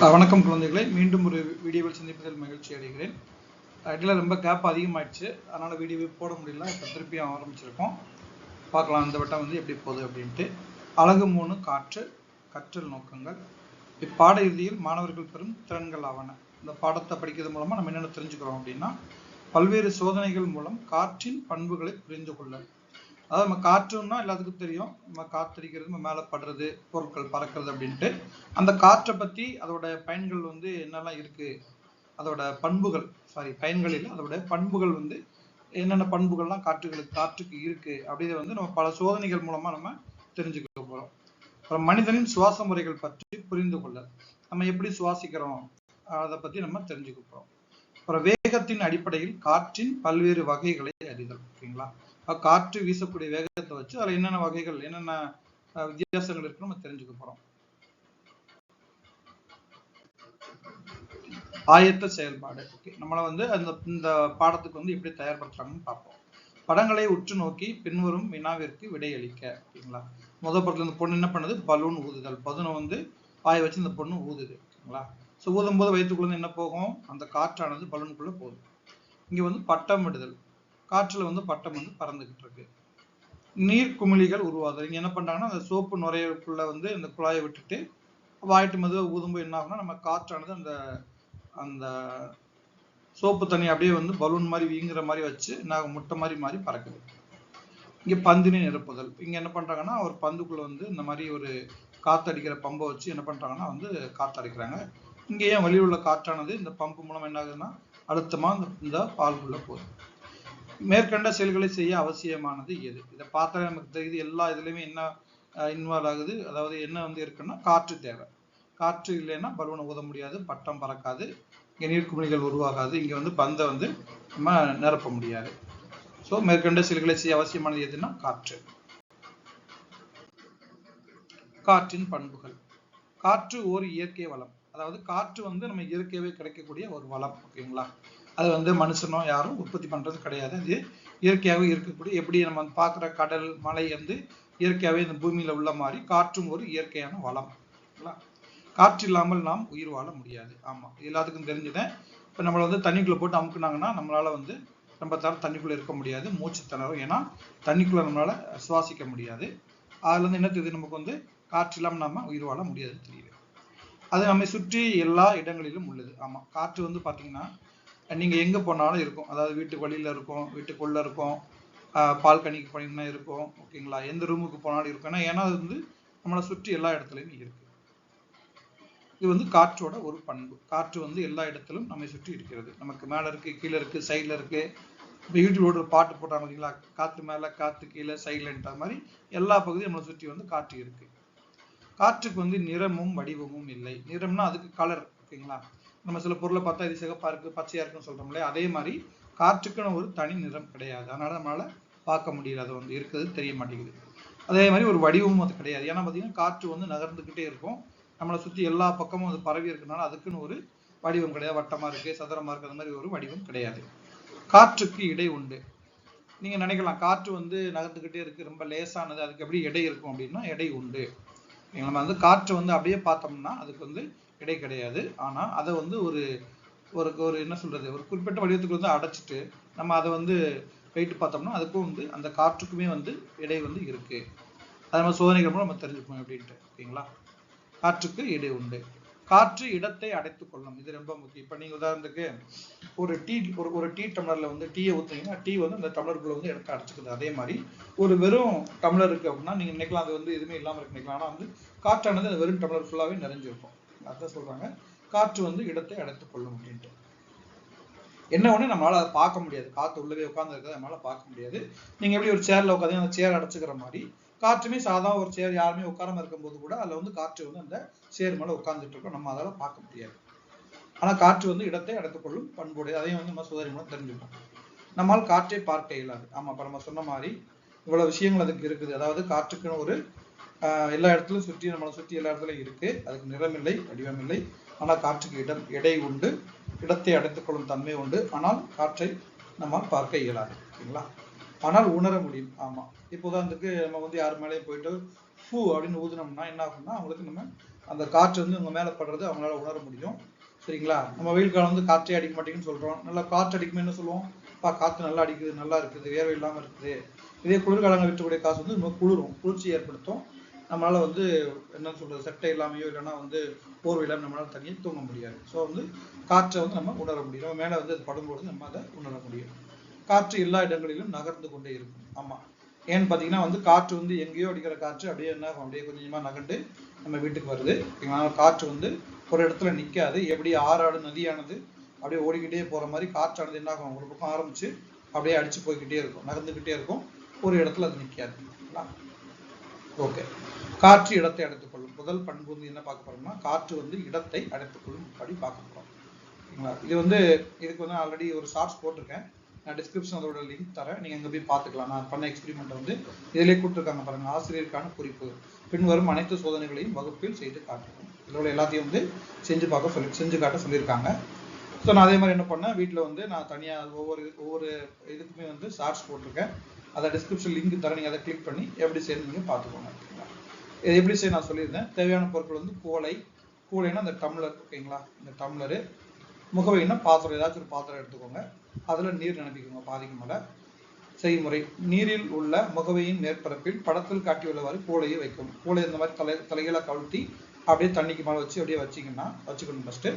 வணக்கம் குழந்தைகளை. மீண்டும் ஒரு வீடியோவில் சந்திப்பதில் மகிழ்ச்சி அடைகிறேன். இடையில ரொம்ப கேப் அதிகமாகிடுச்சு அதனால் வீடியோவே போட முடியல. இப்போ திருப்பியும் ஆரம்பிச்சிருக்கோம். பார்க்கலாம் இந்த வட்டம் வந்து எப்படி போகுது அப்படின்ட்டு. அழகு மூணு காற்று கற்றல் நோக்கங்கள். இப்பாட இறுதியில் மாணவர்கள் பெறும் திறன்கள் ஆவன. இந்த பாடத்தை படிக்கிறது மூலமாக நம்ம என்னென்ன தெரிஞ்சுக்கிறோம் அப்படின்னா பல்வேறு சோதனைகள் மூலம் காற்றின் பண்புகளை புரிந்து கொள்ளல். அதாவது நம்ம காற்றுன்னா எல்லாத்துக்கும் தெரியும். நம்ம காத்தடிக்கிறது நம்ம மேலே படுறது பொருட்கள் பறக்கிறது அப்படின்ட்டு. அந்த காற்றை பற்றி அதோட பயன்கள் வந்து என்னெல்லாம் இருக்கு? அதோட பண்புகள் சாரி பயன்கள் இல்லை. அதோட பண்புகள் வந்து என்னென்ன பண்புகள்லாம் காற்றுகளுக்கு காற்றுக்கு இருக்கு அப்படிங்கிறத வந்து நம்ம பல சோதனைகள் மூலமாக நம்ம தெரிஞ்சுக்க போகிறோம் அப்புறம் மனிதனின் சுவாச முறைகள் பற்றி புரிந்து கொள்ள. நம்ம எப்படி சுவாசிக்கிறோம்? அதை பத்தி நம்ம தெரிஞ்சுக்க போறோம். அப்புறம் வேகத்தின் அடிப்படையில் காற்றின் பல்வேறு வகைகளை அறிதல் ஓகேங்களா? காற்று வீசக்கூடிய வேகத்தை வச்சு அதுல என்னென்ன வகைகள் என்னென்ன வித்தியாசங்கள் இருக்குன்னு நம்ம தெரிஞ்சுக்க போறோம். ஆயத்த செயல்பாடு. ஓகே நம்மளை வந்து அந்த இந்த பாடத்துக்கு வந்து எப்படி தயார்படுத்துறாங்கன்னு பார்ப்போம். படங்களை உற்று நோக்கி பின்வரும் வினாவிற்கு விடையளிக்க. ஓகேங்களா? முதல் படத்துல இந்த பொண்ணு என்ன பண்ணுது? பலூன் ஊதுதல். பதுனை வந்து பாய வச்சு இந்த பொண்ணு ஊதுது. ஓகேங்களா? ஸோ ஊதும் போது வயிற்றுக்குள்ள என்ன போகும்? அந்த காற்றானது பலூனுக்குள்ள போகுது இங்க வந்து பட்டம் விடுதல். காற்றில் வந்து பட்டம் வந்து பறந்துகிட்டு இருக்கு நீர் குமிழிகள் உருவாகுது. இங்கே என்ன பண்ணுறாங்கன்னா அந்த சோப்பு நுரையுக்குள்ள வந்து இந்த குழாயை விட்டுட்டு வாயிட்டு மெதுவாக ஊதும்போது என்ன ஆகும்னா நம்ம காற்றானது அந்த அந்த சோப்பு தண்ணி அப்படியே வந்து பலூன் மாதிரி வீங்குற மாதிரி வச்சு என்ன முட்டை மாதிரி மாதிரி பறக்குது. இங்கே பந்தினை நிரப்புதல். இங்கே என்ன பண்ணுறாங்கன்னா ஒரு பந்துக்குள்ளே வந்து இந்த மாதிரி ஒரு காற்றடிக்கிற பம்பை வச்சு என்ன பண்ணுறாங்கன்னா வந்து காற்றடிக்கிறாங்க இங்க ஏன் வெளியில் உள்ள காற்றானது இந்த பம்பு மூலம் என்ன ஆகுதுன்னா அழுத்தமாக இந்த பால் பால்குள்ள போகுது. மேற்கண்ட செயல்களை செய்ய அவசியமானது எது? இதை பார்த்தா நமக்கு தெரியுது எல்லா இதுலயுமே என்ன இன்வால்வ் ஆகுது? அதாவது என்ன வந்து இருக்குன்னா காற்று தேவை. காற்று இல்லைன்னா பலூனை ஊத முடியாது பட்டம் பறக்காது இங்க நீர்க்குமிழிகள் உருவாகாது இங்க வந்து பந்தை வந்து நம்ம நிரப்ப முடியாது. ஸோ மேற்கண்ட செயல்களை செய்ய அவசியமானது எதுன்னா காற்று. காற்றின் பண்புகள். காற்று ஒரு இயற்கை வளம். அதாவது காற்று வந்து நம்ம இயற்கையாவே கிடைக்கக்கூடிய ஒரு வளம் ஓகேங்களா? அது வந்து மனுஷனோ யாரும் உற்பத்தி பண்ணுறது கிடையாது. அது இயற்கையாகவே இருக்கக்கூடிய எப்படி நம்ம வந்து பார்க்குற கடல் மலை வந்து இயற்கையாகவே இந்த பூமியில் உள்ள மாதிரி காற்றும் ஒரு இயற்கையான வளம். காற்று இல்லாமல் நாம் உயிர் வாழ முடியாது. ஆமாம் எல்லாத்துக்கும் தெரிஞ்சுதான் இப்போ நம்மளை வந்து தண்ணிக்குள்ளே போட்டு அமுக்குனாங்கன்னா நம்மளால் வந்து ரொம்ப தரம் தண்ணிக்குள்ளே இருக்க முடியாது மூச்சு தளரும் ஏன்னா தண்ணிக்குள்ளே நம்மளால் சுவாசிக்க முடியாது. அதில் வந்து என்ன தெரியுது நமக்கு வந்து? காற்று இல்லாமல் நாம் உயிர் வாழ முடியாது தெரியுது. அது நம்மை சுற்றி எல்லா இடங்களிலும் உள்ளது. ஆமாம் காற்று வந்து பார்த்தீங்கன்னா நீங்க எங்க போனாலும் இருக்கும். அதாவது வீட்டு வழியில இருக்கும் வீட்டுக்குள்ள இருக்கும். பால்கனிக்கு போனீங்கன்னா இருக்கும். ஓகேங்களா? எந்த ரூமுக்கு போனாலும் இருக்கும். ஏன்னா ஏன்னா அது வந்து நம்மளை சுற்றி எல்லா இடத்துலயும் இருக்கு. இது வந்து காற்றோட ஒரு பண்பு. காற்று வந்து எல்லா இடத்திலும் நம்மை சுற்றி இருக்கிறது. நமக்கு மேல இருக்கு கீழே இருக்கு சைடில் இருக்கு. இப்போ யூடியூப்ல ஒரு பாட்டு போட்டாங்க பார்த்தீங்களா காத்து மேல காத்து கீழே சைலண்ட் மாதிரி எல்லா பகுதியும் நம்மளை சுற்றி வந்து காற்று இருக்கு. காற்றுக்கு வந்து நிறமும் வடிவமும் இல்லை. நிறம்னா அதுக்கு கலர் ஓகேங்களா? நம்ம சில பொருளை பார்த்தா இது சிகப்பா இருக்கு பச்சையா இருக்குன்னு சொல்றோம்ல அதே மாதிரி காற்றுக்குன்னு ஒரு தனி நிறம் கிடையாது. அதனால நம்மளால பார்க்க முடியல. அது வந்து இருக்கிறது தெரிய மாட்டேங்குது. அதே மாதிரி ஒரு வடிவமும் அது கிடையாது. ஏன்னா பார்த்தீங்கன்னா காற்று வந்து நகர்ந்துகிட்டே இருக்கும். நம்மளை சுத்தி எல்லா பக்கமும் அது பரவி இருக்கனால அதுக்குன்னு ஒரு வடிவம் கிடையாது. வட்டமா இருக்கு சதுரமா இருக்கு அந்த மாதிரி ஒரு வடிவம் கிடையாது. காற்றுக்கு இடை உண்டு. நீங்க நினைக்கலாம் காற்று வந்து நகர்ந்துகிட்டே இருக்கு ரொம்ப லேசானது அதுக்கு எப்படி எடை இருக்கும் அப்படின்னா எடை உண்டு. நம்ம வந்து காற்று வந்து அப்படியே பார்த்தோம்னா அதுக்கு வந்து இடை கிடையாது. ஆனால் அதை வந்து ஒரு ஒரு ஒரு என்ன சொல்கிறது ஒரு குறிப்பிட்ட வடிவத்துக்கு வந்து அடைச்சிட்டு நம்ம அதை வந்து வெயிட் பார்த்தோம்னா அதுக்கும் வந்து அந்த காற்றுக்குமே வந்து இடை வந்து இருக்கு. அது நம்ம சோதனைகள் மூலம் நம்ம தெரிஞ்சுக்கணும் அப்படின்ட்டு ஓகேங்களா? காற்றுக்கு இடை உண்டு. காற்று இடத்தை அடைத்து கொள்ளும். இது ரொம்ப முக்கியம். இப்போ நீங்கள் உதாரணத்துக்கு ஒரு டீ ஒரு ஒரு டீ டம்ளரில் வந்து டீயை ஊற்றுனீங்கன்னா டீ வந்து அந்த டம்ளருக்குள்ளே வந்து இடத்தை அடைச்சிக்குது. அதே மாதிரி ஒரு வெறும் டம்ளர் இருக்குது அப்படின்னா நீங்கள் நினைக்கலாம் அது வந்து எதுவுமே இல்லாமல் இருக்கு நினைக்கலாம். ஆனால் வந்து காற்றானது அந்த வெறும் டம்ளர் ஃபுல்லாகவே நிறைஞ்சிருக்கும் அதான் சொல்றாங்க. காற்று வந்து இடத்தை அடைத்துக் கொள்ளும் அப்படின்ட்டு. என்ன ஒண்ணு? நம்மளால அதை பார்க்க முடியாது. காற்று உள்ளவே உட்கார்ந்து இருக்கிறத நம்மளால பார்க்க முடியாது. நீங்க எப்படி ஒரு சேர்ல உட்காந்து அந்த சேர் அடைச்சுக்கிற மாதிரி. காற்றுமே சாதாரண ஒரு சேர் யாருமே உட்காராம இருக்கும்போது கூட அதுல வந்து காற்று வந்து அந்த சேர் மேல உட்கார்ந்துட்டு இருக்கோம். நம்ம அதால பார்க்க முடியாது. ஆனா காற்று வந்து இடத்தை அடைத்துக்கொள்ளும் பண்புடைய அதையும் வந்து நம்ம சோதனை மூலம் தெரிஞ்சுக்கணும். நம்மால் காற்றை பார்க்க இயலாது. ஆமா இப்ப நம்ம சொன்ன மாதிரி இவ்வளவு விஷயங்கள் அதுக்கு இருக்குது. அதாவது காற்றுக்குன்னு ஒரு எல்லா இடத்துலையும் சுற்றி நம்மளை சுற்றி எல்லா இடத்துலையும் இருக்கு. அதுக்கு நிறம் இல்லை வடிவம் இல்லை ஆனால் காற்றுக்கு இடம் எடை உண்டு. இடத்தை அடைத்துக் கொள்ளும் தன்மை உண்டு. ஆனால் காற்றை நம்மால் பார்க்க இயலாது ஓகேங்களா ஆனால் உணர முடியும். ஆமா. இப்போ உதாரணத்துக்கு நம்ம வந்து யார் மேலேயும் போயிட்டு ஃபூ அப்படின்னு ஊதுனோம்னா என்ன ஆகும்னா அவங்களுக்கு நம்ம அந்த காற்று வந்து உங்க மேல படுறது அவங்களால உணர முடியும் சரிங்களா? நம்ம வெயில் காலம் வந்து காற்றே அடிக்க மாட்டேங்குன்னு சொல்றோம். நல்லா காற்று அடிக்குமே என்ன சொல்லுவோம்? பா காற்று நல்லா அடிக்குது நல்லா இருக்குது வேர்வை இல்லாம இருக்குது. இதே குளிர்காலங்கள் விட்டுக்கூடிய காசு வந்து நம்ம குளிரும் குளிர்ச்சி ஏற்படுத்தும். நம்மளால் வந்து என்ன சொல்றது சட்டை இல்லாமையோ இல்லைன்னா வந்து போர்வை இல்லாமல் நம்மளால் தனியாக தூங்க முடியாது. ஸோ வந்து காற்றை வந்து நம்ம உணர முடியும். நம்ம மேலே வந்து அது படும்போது நம்ம அதை உணர முடியும். காற்று எல்லா இடங்களிலும் நகர்ந்து கொண்டே இருக்கும். ஆமாம் ஏன்னு பார்த்தீங்கன்னா வந்து காற்று வந்து எங்கேயோ அடிக்கிற காற்று அப்படியே என்ன அப்படியே கொஞ்சமாக நகர்ந்து நகண்டு நம்ம வீட்டுக்கு வருது. அதனால காற்று வந்து ஒரு இடத்துல நிற்காது எப்படி ஆறாடு நதியானது அப்படியே ஓடிக்கிட்டே போகிற மாதிரி காற்றானது என்ன ஆகும்? ஒரு பக்கம் ஆரம்பிச்சு அப்படியே அடிச்சு போய்க்கிட்டே இருக்கும். நகர்ந்துக்கிட்டே இருக்கும். ஒரு இடத்துல அது நிக்காது. ஓகே காற்று இடத்தை அடைத்துக் கொள்ளும் முதல் பண்பு வந்து என்ன பார்க்க போறோம்னா காற்று வந்து இடத்தை அடைத்துக் கொள்ளும் படி பார்க்க போறோம். ஓகேங்களா? இது வந்து இதுக்கு வந்து ஆல்ரெடி ஒரு ஷார்ட்ஸ் போட்டிருக்கேன். நான் டிஸ்கிரிப்ஷன் அதோட லிங்க் தரேன். நீங்க அங்க போய் பார்த்துக்கலாம். நான் பண்ண எக்ஸ்பெரிமெண்ட் வந்து இதிலே கொடுத்துருக்காங்க பாருங்க. ஆசிரியருக்கான குறிப்பு. பின்வரும் அனைத்து சோதனைகளையும் வகுப்பில் செய்து காட்டுவோம். இதோட எல்லாத்தையும் வந்து செஞ்சு பார்க்க சொல்லி செஞ்சு காட்ட சொல்லியிருக்காங்க. ஸோ நான் அதே மாதிரி என்ன பண்ணேன்? வீட்டில் வந்து நான் தனியாக ஒவ்வொரு ஒவ்வொரு இதுக்குமே வந்து ஷார்ட்ஸ் போட்டிருக்கேன். அதை டிஸ்கிரிப்ஷன் லிங்க் தரேன் நீங்கள் அதை கிளிக் பண்ணி எப்படி செய்யணும் நீங்கள் பார்த்துக்கோங்க. ஓகேங்களா இது எப்படி செய்ய நான் சொல்லியிருந்தேன். தேவையான பொருட்கள் வந்து கோலை கூலைன்னா அந்த டம்ளர் ஓகேங்களா? இந்த டம்ளரு முகவைன்னா பாத்திரம் ஏதாச்சும் ஒரு பாத்திரம் எடுத்துக்கோங்க. அதில் நீர் நினைப்பிக்கோங்க பாதிக்கு மேலே. செய்முறை நீரில் உள்ள முகவையின் மேற்பரப்பில் படத்தில் காட்டியுள்ளவாறு கூலையை வைக்கும். கூலை இந்த மாதிரி தலை தலைகளை கவுழ்த்தி அப்படியே தண்ணிக்கு மேலே வச்சு அப்படியே வச்சிங்கன்னா வச்சுக்கணும் ஃபஸ்ட்டு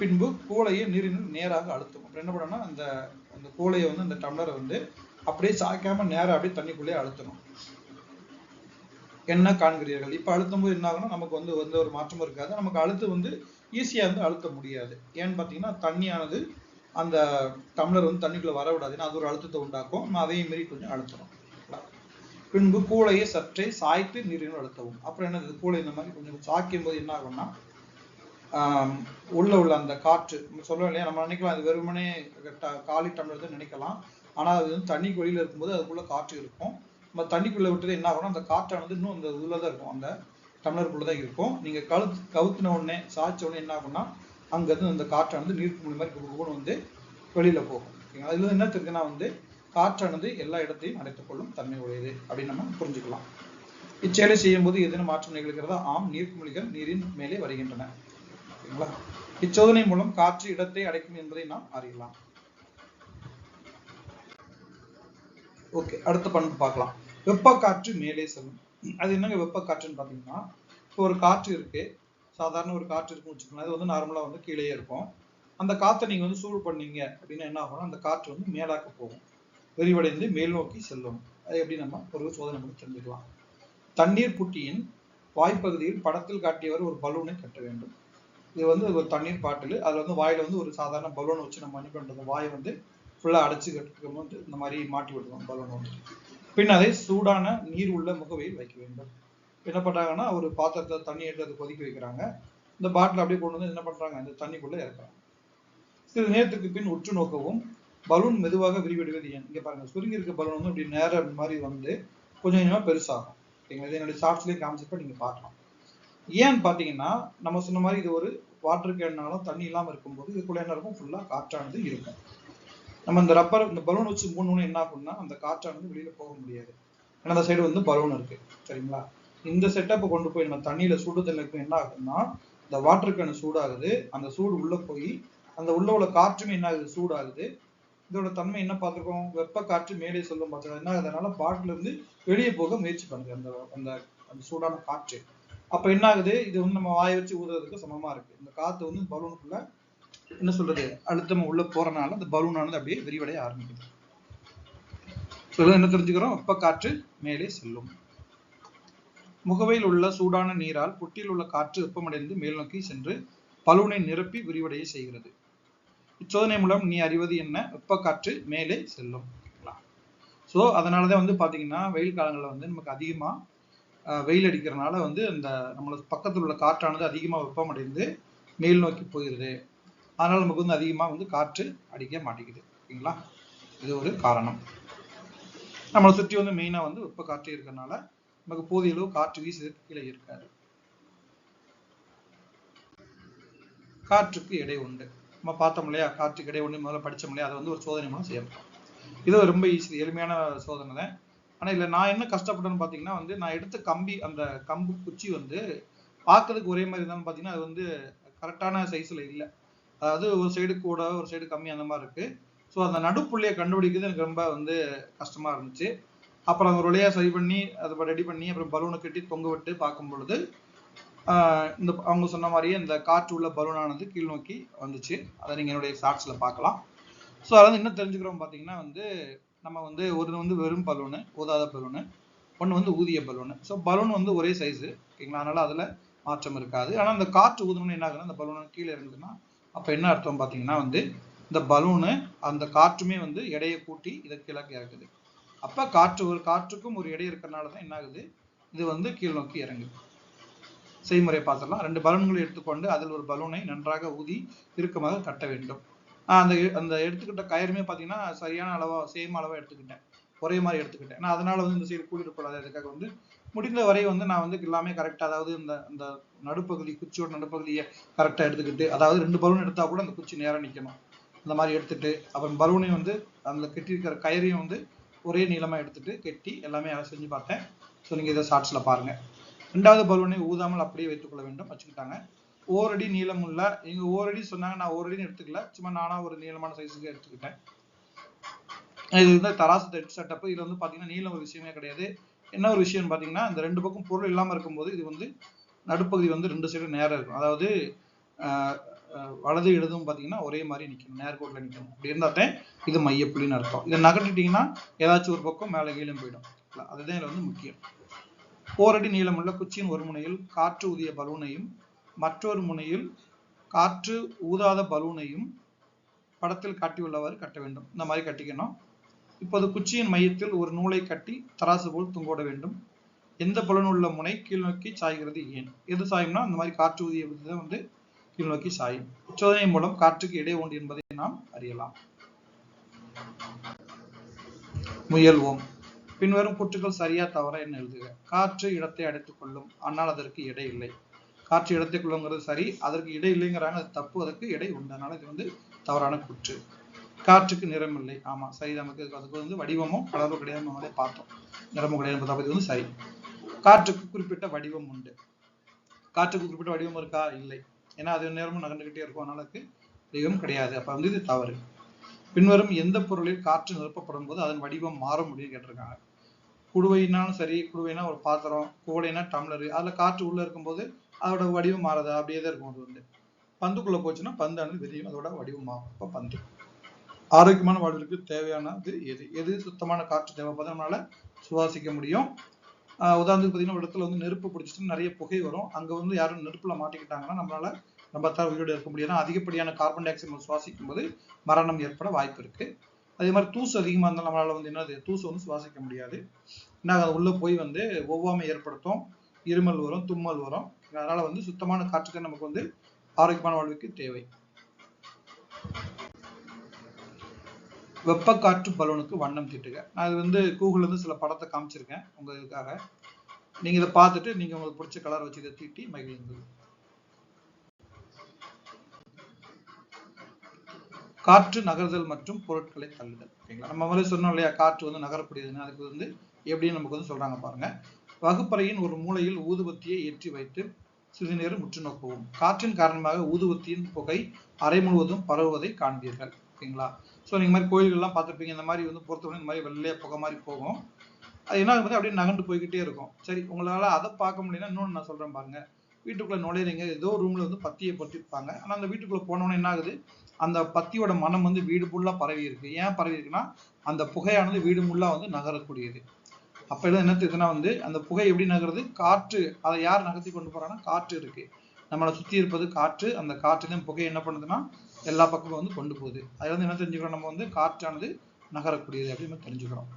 பின்பு கூலையை நீரினுள் நேராக அழுத்தும். அப்புறம் என்ன பண்ணணும்னா அந்த அந்த கூலையை வந்து அந்த டம்ளரை வந்து அப்படியே சாய்க்காம நேரா அப்படியே தண்ணிக்குள்ளேயே அழுத்தணும். என்ன காண்கிறீர்கள்? இப்ப அழுத்தும் போது என்ன ஆகும்னா நமக்கு வந்து எந்த ஒரு மாற்றமும் இருக்காது. நமக்கு அழுத்து வந்து ஈஸியா வந்து அழுத்த முடியாது. ஏன்னு பாத்தீங்கன்னா தண்ணியானது அந்த டம்ளர் வந்து தண்ணிக்குள்ள வர விடாது. ஏன்னா அது ஒரு அழுத்தத்தை உண்டாக்கும். நம்ம அதையும் மீறி கொஞ்சம் அழுத்தணும். பின்பு கூளையை சற்றே சாய்த்து நீரினுள் அழுத்தவும். அப்புறம் என்னது? கூளை இந்த மாதிரி கொஞ்சம் சாய்க்கும் போது என்ன ஆகும்னா ஆஹ் உள்ள உள்ள அந்த காற்று. நம்ம சொல்லுவோம் இல்லையா? நம்ம நினைக்கலாம் அது வெறுமனே காலி டம்ளர் தான் நினைக்கலாம். ஆனால் அது வந்து தண்ணிக்கு வெளியில் இருக்கும்போது அதுக்குள்ள காற்று இருக்கும். நம்ம தண்ணிக்குள்ளே விட்டது என்ன ஆகும் அந்த காற்றானது இன்னும் அந்த இதில் தான் இருக்கும். அந்த தமிழருக்குள்ளே தான் இருக்கும். நீங்கள் கழுத்து கவுத்தின உடனே சாய்ச்ச உடனே என்ன ஆகும்னா அங்கேருந்து அந்த காற்றானது நீர் மூலி மாதிரி குபுகுபுன்னு வந்து வெளியில் போகும். ஓகேங்களா? இதில் என்ன தெரியுதுன்னா வந்து காற்றானது எல்லா இடத்தையும் அடைத்துக்கொள்ளும் தன்மை உடையது அப்படின்னு நம்ம புரிஞ்சுக்கலாம். இச்செயலை செய்யும் போது ஏதேனும் மாற்றம் நிகழ்கிறதா? ஆம் நீர்க்குமிழிகள் நீரின் மேலே வருகின்றன. ஓகேங்களா? இச்சோதனை மூலம் காற்று இடத்தை அடைக்கும் என்பதை நாம் அறியலாம். ஓகே அடுத்த பண்பு பார்க்கலாம். வெப்ப காற்று மேலே செல்லும். அது என்னங்க வெப்ப காற்றுன்னு பார்த்தீங்கன்னா இப்போ ஒரு காற்று இருக்கு. சாதாரண ஒரு காற்று இருக்குன்னு வச்சுக்கோங்களேன். அது வந்து நார்மலாக வந்து கீழேயே இருக்கும். அந்த காற்றை நீங்க வந்து சூடு பண்ணீங்க அப்படின்னா என்ன ஆகும் அந்த காற்று வந்து மேலாக்க போகும். விரிவடைந்து மேல் நோக்கி செல்லும். அது எப்படி நம்ம ஒரு சோதனை பண்ணி தெரிஞ்சுக்கலாம் தண்ணீர் புட்டியின் வாய்ப்பகுதியில் படத்தில் காட்டியவர் ஒரு பலூனை கட்ட வேண்டும். இது வந்து ஒரு தண்ணீர் பாட்டில். அதுல வந்து வாயில வந்து ஒரு சாதாரண பலூன் வச்சு நம்ம என்ன பண்ணுறது வாயை வந்து ஃபுல்லா அடைச்சி கட்டுக்கும் போது இந்த மாதிரி மாட்டி விடுவோம் பலூன் வந்து பின் அதை சூடான நீர் உள்ள முகவையில் வைக்க வேண்டும். என்ன பண்றாங்கன்னா ஒரு பாத்திரத்தை தண்ணி எடுத்து அதை கொதிக்க வைக்கிறாங்க. இந்த பாட்டில் அப்படியே கொண்டு வந்து என்ன பண்றாங்க இந்த தண்ணிக்குள்ளே இறக்குறாங்க. சிறிது நேரத்துக்கு பின் உற்று நோக்கவும் பலூன் மெதுவாக விரிவடைவது ஏன்? இங்கே பாருங்க சுருங்கி இருக்க பலூன் வந்து இப்படி நேரம் மாதிரி வந்து கொஞ்சம் கொஞ்சமா பெருசாகும். ஓகேங்களா இது என்னுடைய ஷார்ட்ஸ்லயும் காமிச்சப்ப நீங்க பார்க்கலாம். ஏன்னு பாத்தீங்கன்னா நம்ம சொன்ன மாதிரி இது ஒரு வாட்டர் கேன்னாலும் தண்ணி இல்லாமல் இருக்கும்போது இதுக்குள்ளே என்ன இருக்கும்? ஃபுல்லா காற்றானது இருக்கும். நம்ம இந்த ரப்பர் இந்த பலூன் வச்சு மூணு என்ன ஆகும்னா அந்த காற்றானது வெளியில போக முடியாது. ஏன்னா அந்த சைடு வந்து பலூன் இருக்கு. சரிங்களா? இந்த செட்டப்பை கொண்டு போய் நம்ம தண்ணியில சுடு தண்ணிக்கு என்ன ஆகுதுன்னா இந்த வாட்டர் கேன் சூடாகுது அந்த சூடு உள்ள போய் அந்த உள்ள உள்ள காற்றுமே என்ன ஆகுது? சூடாகுது. இதோட தன்மை என்ன பார்த்துருக்கோம்? வெப்ப காற்று மேலே சொல்லும் பார்த்திருக்கோம். என்ன ஆகுதுனால பாட்டில இருந்து வெளியே போக முயற்சி பண்ணுது. அந்த அந்த அந்த சூடான காற்று. அப்ப என்ன ஆகுது? இது வந்து நம்ம வாயை வச்சு ஊதுறதுக்கு சமமா இருக்கு. இந்த காத்து வந்து பலூனுக்குள்ள என்ன சொல்றது அழுத்தம் உள்ள போறனால அந்த பலூனானது அப்படியே விரிவடைய ஆரம்பிக்குது. சொல்ல என்ன தெரிஞ்சுக்கிறோம்? வெப்ப காற்று மேலே செல்லும். முகவையில் உள்ள சூடான நீரால் புட்டியில் உள்ள காற்று வெப்பமடைந்து மேல் நோக்கி சென்று பலூனை நிரப்பி விரிவடைய செய்கிறது. இச்சோதனை மூலம் நீ அறிவது என்ன? வெப்ப காற்று மேலே செல்லும். ஸோ அதனாலதான் வந்து பாத்தீங்கன்னா வெயில் காலங்களில் வந்து நமக்கு அதிகமா வெயில் அடிக்கிறனால வந்து அந்த நம்மளோட பக்கத்தில் உள்ள காற்றானது அதிகமா வெப்பமடைந்து மேல் நோக்கி போயிடுது. அதனால நமக்கு வந்து அதிகமா வந்து காற்று அடிக்க மாட்டேங்குது. ஓகேங்களா? இது ஒரு காரணம். நம்மளை சுற்றி வந்து மெயினா வந்து வெப்ப காற்று இருக்கறனால நமக்கு போதிய அளவு காற்று வீசுறதுக்கு கீழே இருக்காது. காற்றுக்கு எடை உண்டு. நம்ம பார்த்தோம் இல்லையா? காற்றுக்கு எடை உண்டு முதல்ல படிச்சோம் இல்லையா? அதை வந்து ஒரு சோதனை மூலம் செய்யப்படும் இது ரொம்ப ஈஸி எளிமையான சோதனை தான். ஆனா இதில் நான் என்ன கஷ்டப்பட்டேன்னு பாத்தீங்கன்னா வந்து நான் எடுத்த கம்பி அந்த கம்பு குச்சி வந்து பார்க்கறதுக்கு ஒரே மாதிரி இருந்தாலும் பார்த்தீங்கன்னா அது வந்து கரெக்டான சைஸில் இல்லை. அதாவது ஒரு சைடு கூட ஒரு சைடு கம்மி அந்த மாதிரி இருக்கு. ஸோ அந்த நடுப்புள்ளியை கண்டுபிடிக்கிறது எனக்கு ரொம்ப வந்து கஷ்டமா இருந்துச்சு. அப்புறம் ஒரு வழியாக சரி பண்ணி அதை ரெடி பண்ணி அப்புறம் பலூனை கட்டி தொங்க விட்டு பார்க்கும் பொழுது இந்த அவங்க சொன்ன மாதிரியே இந்த காற்று உள்ள பலூனானது கீழ் நோக்கி வந்துச்சு. அதை நீங்கள் என்னுடைய ஷார்ட்ஸில் பார்க்கலாம். ஸோ அதாவது என்ன தெரிஞ்சுக்கிறோம் பார்த்தீங்கன்னா வந்து நம்ம வந்து ஒரு வந்து வெறும் பலூனு ஊதாத பலூனு ஒன்று வந்து ஊதிய பலூனு ஸோ பலூன் வந்து ஒரே சைஸு ஓகேங்களா அதனால அதில் மாற்றம் இருக்காது. ஆனால் அந்த காற்று ஊதணும்னு என்ன ஆகுதுன்னா அந்த பலூன் கீழே இருந்ததுன்னா அப்போ என்ன அர்த்தம் பார்த்தீங்கன்னா வந்து இந்த பலூனு அந்த காற்றுமே வந்து எடையை கூட்டி இதை கீழே இறக்குது. அப்போ காற்று ஒரு காற்றுக்கும் ஒரு எடை இருக்கிறனால தான் என்ன ஆகுது? இது வந்து கீழ் நோக்கி இறங்குது. செய்முறை பார்த்துடலாம். ரெண்டு பலூன்களை எடுத்துக்கொண்டு அதில் ஒரு பலூனை நன்றாக ஊதி இறுக்கமாக கட்ட வேண்டும். ஆஹ் அந்த அந்த எடுத்துக்கிட்ட கயிறுமே பார்த்தீங்கன்னா சரியான அளவா சேம் அளவா எடுத்துக்கிட்டேன். ஒரே மாதிரி எடுத்துக்கிட்டேன். நான் அதனால வந்து இந்த சைடு கூட்டிடக்கூடாது அதுக்காக வந்து முடிந்த வரை வந்து நான் வந்து எல்லாமே கரெக்டாக அதாவது இந்த இந்த நடுப்பகுதி குச்சியோட நடுப்பகுதியை கரெக்டாக எடுத்துக்கிட்டு அதாவது ரெண்டு பலூன் எடுத்தா கூட அந்த குச்சி நேராக நிற்கணும் இந்த மாதிரி எடுத்துட்டு அப்புறம் பலூனையும் வந்து அதில் கட்டியிருக்கிற கயிறையும் வந்து ஒரே நீளமாக எடுத்துட்டு கெட்டி எல்லாமே அதை செஞ்சு பார்த்தேன். ஸோ நீங்கள் இதை ஷார்ட்ஸில் பாருங்கள் ரெண்டாவது பலூனை ஊதாமல் அப்படியே வைத்துக்கொள்ள வேண்டும். வச்சுக்கிட்டாங்க. ஓரடி நீளம் உள்ள இங்க ஓரடி சொன்னாங்க நான் ஓரடின்னு எடுத்துக்கல. சும்மா நானாக ஒரு நீளமான சைஸுக்கு எடுத்துக்கிட்டேன். இது வந்து தராசு செட்டப் இதில் வந்து பார்த்தீங்கன்னா நீளம் ஒரு விஷயமே கிடையாது. என்ன ஒரு விஷயம்னு பாத்தீங்கன்னா இந்த ரெண்டு பக்கம் பொருள் இல்லாம இருக்கும்போது இது வந்து நடுப்பகுதி வந்து ரெண்டு சைடும் நேரம் இருக்கும். அதாவது வலது இடதும் பாத்தீங்கன்னா ஒரே மாதிரி நிற்கும் நேர்கோட்டில் நிற்கும் அப்படி இருந்தாத்தான் இது மையப்புள்ளின்னு அர்த்தம். இதை நகட்டிட்டீங்கன்னா ஏதாச்சும் ஒரு பக்கம் மேலே கீழும் போயிடும். அதுதான் இதுல வந்து முக்கியம். ஓரடி நீளமுள்ள குச்சியின் ஒரு முனையில் காற்று ஊதிய பலூனையும் மற்றொரு முனையில் காற்று ஊதாத பலூனையும் படத்தில் காட்டியுள்ளவாறு கட்ட வேண்டும். இந்த மாதிரி கட்டிக்கணும். இப்போது குச்சியின் மையத்தில் ஒரு நூலை கட்டி தராசு போல் தொங்கோட வேண்டும். எந்த புலனுள்ள முனை கீழ் நோக்கி சாய்கிறது ஏன்? எது சாயும்னா இந்த மாதிரி காற்று ஊதிய வந்து கீழ் நோக்கி சாயும். சோதனை மூலம் காற்றுக்கு இடை உண்டு என்பதை நாம் அறியலாம். முயல்வோம். பின்வரும் கூற்றுக்கள் சரியா தவறா என்ன எழுதுக? காற்று இடத்தை அடைத்துக் கொள்ளும். ஆனால் அதற்கு இடை இல்லை. காற்று இடத்தை கொள்ளுங்கிறது சரி அதற்கு இடை இல்லைங்கிறாங்க அது தப்பு. அதற்கு இடை உண்டு. அதனால இது வந்து தவறான கூற்று. காற்றுக்கு நிறம் இல்லை. ஆமா சரி நமக்கு அதுக்கு வந்து வடிவமும் கலரும் கிடையாது. நம்மளே பார்த்தோம். நிறமும் கிடையாது. பார்த்தா வந்து சரி. காற்றுக்கு குறிப்பிட்ட வடிவம் உண்டு. காற்றுக்கு குறிப்பிட்ட வடிவம் இருக்கா? இல்லை. ஏன்னா அது நேரமும் நகர்ந்துகிட்டே இருக்கும். அதனால வடிவம் கிடையாது. அப்ப வந்து இது தவறு. பின்வரும் எந்த பொருளில் காற்று நிரப்பப்படும் போது அதன் வடிவம் மாற முடியும் கேட்டிருக்காங்க. குடுவைனாலும் சரி குடுவைனா ஒரு பாத்திரம் கோடைனா டம்ளர். அதுல காற்று உள்ள இருக்கும்போது அதோட வடிவம் மாறாது? அப்படியே தான் இருக்கும். அது வந்து பந்துக்குள்ள போச்சுன்னா பந்து பந்தானது வெளியும் அதோட வடிவம் மாறும். அப்போ பந்து. ஆரோக்கியமான வாழ்விற்கு தேவையானது எது? எது சுத்தமான காற்று தேவைப்பதை நம்மளால சுவாசிக்க முடியும். உதாரணத்துக்கு பார்த்தீங்கன்னா ஒரு இடத்துல வந்து நெருப்பு பிடிச்சிட்டு நிறைய புகை வரும். அங்கே வந்து யாரும் நெருப்பில் மாட்டிக்கிட்டாங்கன்னா நம்மளால நம்ம தான் உயிரோடு இருக்க முடியாது. அதிகப்படியான கார்பன் டை ஆக்சைடு சுவாசிக்கும் போது மரணம் ஏற்பட வாய்ப்பு இருக்கு. அதே மாதிரி தூசு அதிகமாக இருந்தால் நம்மளால வந்து என்னது? தூசு வந்து சுவாசிக்க முடியாது. என்ன அது உள்ளே போய் வந்து ஒவ்வாமை ஏற்படுத்தும். இருமல் வரும் தும்மல் வரும். அதனால வந்து சுத்தமான காற்றுக்கு நமக்கு வந்து ஆரோக்கியமான வாழ்வுக்கு தேவை. வெப்ப காற்று பலூனுக்கு வண்ணம் தீட்டுக. நான் இது வந்து கூகுள்ல இருந்து சில படத்தை காமிச்சிருக்கேன் உங்க இதுக்காக நீங்க இதை பார்த்துட்டு நீங்க உங்களுக்கு பிடிச்ச கலர் வச்சு இதை தீட்டி மகிழ்ந்து காற்று நகர்தல் மற்றும் பொருட்களை தள்ளுதல். ஓகேங்களா? நம்ம முதல்ல சொன்னோம் இல்லையா காற்று வந்து நகரக்கூடியதுன்னு. அதுக்கு வந்து எப்படின்னு நமக்கு வந்து சொல்றாங்க பாருங்க. வகுப்பறையின் ஒரு மூலையில் ஊதுபத்தியை ஏற்றி வைத்து சிறிது நேரம் உற்று நோக்கவும். காற்றின் காரணமாக ஊதுபத்தியின் புகை அறை முழுவதும் பரவுவதை காண்பீர்கள். ஓகேங்களா? ஸோ நீங்கள் மாதிரி கோயில்கள்லாம் பார்த்துருப்பீங்க இந்த மாதிரி வந்து பொறுத்தவரை இந்த மாதிரி வெள்ளையா புகை மாதிரி போகும். அது என்ன ஆகுது? அப்படியே நகர்ந்து போய்கிட்டே இருக்கும். சரி உங்களால் அதை பார்க்க முடியலன்னா இன்னொன்று நான் சொல்கிறேன் பாருங்க. வீட்டுக்குள்ளே நுழையிறீங்க ஏதோ ரூமில் வந்து பத்தியை பொட்டிருப்பாங்க ஆனால் அந்த வீட்டுக்குள்ளே போனோன்னே என்ன ஆகுது? அந்த பத்தியோட மனம் வந்து வீடு ஃபுல்லாக பரவி இருக்கு. ஏன் பரவி இருக்குன்னா அந்த புகையானது வீடு ஃபுல்லாக வந்து நகரக்கூடியது. அப்போ எல்லாம் என்ன தெரியுதுன்னா வந்து அந்த புகை எப்படி நகருது? காற்று அதை யார் நகர்த்தி கொண்டு போறாங்கன்னா காற்று இருக்கு. நம்மளை சுற்றி இருப்பது காற்று. அந்த காற்றுலேயும் புகை என்ன பண்ணுதுன்னா எல்லா பக்கமும் வந்து கொண்டு போகுது. அதில் வந்து என்ன தெரிஞ்சுக்கிறோம்? நம்ம வந்து காற்றானது நகரக்கூடியது அப்படின்னு தெரிஞ்சுக்கிறோம்.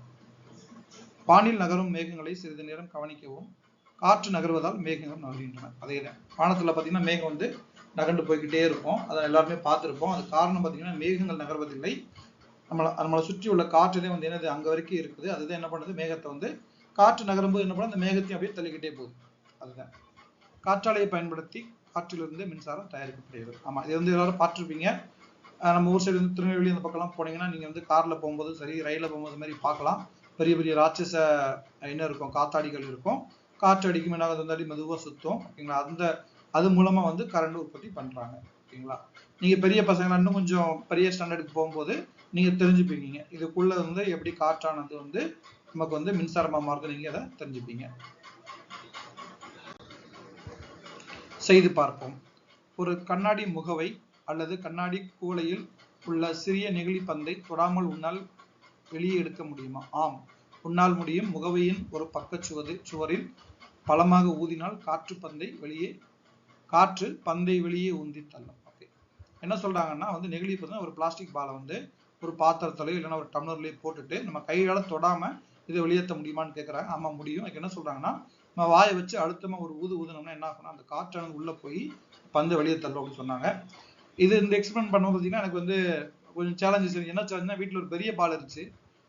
வானில் நகரும் மேகங்களை சிறிது நேரம் கவனிக்கவும். காற்று நகர்வதால் மேகங்கள் நகர்கின்றன. அதே தான். வானத்தில் பார்த்தீங்கன்னா மேகம் வந்து நகர்ந்து போய்கிட்டே இருக்கும். அதை எல்லாருமே பார்த்துருப்போம். அது காரணம் பார்த்தீங்கன்னா மேகங்கள் நகர்வதில்லை. நம்மளை நம்மளை சுற்றி உள்ள காற்றுதே வந்து என்னது? அங்கே வரைக்கும் இருக்குது. அதுதான் என்ன பண்ணுது? மேகத்தை வந்து காற்று நகரும்போது என்ன பண்ணும் அந்த மேகத்தையும் அப்படியே தள்ளிக்கிட்டே போகுது. அதுதான். காற்றாலையை பயன்படுத்தி காற்றிலிருந்து மின்சாரம் தயாரிக்கப்படுகிறது. ஆமாம் இது வந்து எல்லாரும் பார்த்துருப்பீங்க. நம்ம ஊர் சைடு வந்து திருநெல்வேலி அந்த பக்கம்லாம் போனீங்கன்னா நீங்கள் வந்து காரில் போகும்போது சரி ரயிலில் போகும்போது மாதிரி பார்க்கலாம். பெரிய பெரிய ராட்சச என்ன இருக்கும் காத்தாடிகள் இருக்கும். காற்று அடிக்கும் என்ன தந்தாடி மெதுவாக சுத்தும். ஓகேங்களா? அந்த அது மூலமாக வந்து கரண்ட் உற்பத்தி பண்ணுறாங்க ஓகேங்களா? நீங்கள் பெரிய பசங்க இன்னும் கொஞ்சம் பெரிய ஸ்டாண்டர்டுக்கு போகும்போது நீங்கள் தெரிஞ்சுப்பீங்க. இதுக்குள்ள வந்து எப்படி காற்றானது வந்து நமக்கு வந்து மின்சாரமாக மாறுது நீங்கள் அதை தெரிஞ்சுப்பீங்க. செய்து பார்ப்போம். ஒரு கண்ணாடி முகவை அல்லது கண்ணாடி கூலையில் உள்ள சிறிய நெகிழி பந்தை தொடாமல் உன்னால் வெளியே எடுக்க முடியுமா? ஆம். உன்னால் முடியும். முகவையின் ஒரு பக்கச்சுவது சுவரில் பலமாக ஊதினால் காற்று பந்தை வெளியே காற்று பந்தை வெளியே ஊந்தி தள்ளும். ஓகே என்ன சொல்றாங்கன்னா வந்து நெகிழி பந்து ஒரு பிளாஸ்டிக் பாலை வந்து ஒரு பாத்திரத்திலயோ இல்லைன்னா ஒரு டம்ளர்லயோ போட்டுட்டு நம்ம கையால தொடாம இதை வெளியேற்ற முடியுமான்னு கேட்குறாங்க ஆமாம் முடியும். அதுக்கு என்ன சொல்றாங்கன்னா நம்ம வாயை வச்சு அழுத்தமா ஒரு ஊது ஊதுனோம்னா என்ன ஆகும்னா அந்த காற்றானது உள்ள போய் பந்து வெளியே தள்ளும் அப்படின்னு சொன்னாங்க. இது இந்த எக்ஸ்பிளைன் பண்ணும்போது பார்த்தீங்கன்னா எனக்கு வந்து கொஞ்சம் சேலஞ்சஸ் என்ன சேலஞ்சுனா வீட்டில் ஒரு பெரிய பால் இருந்துச்சு.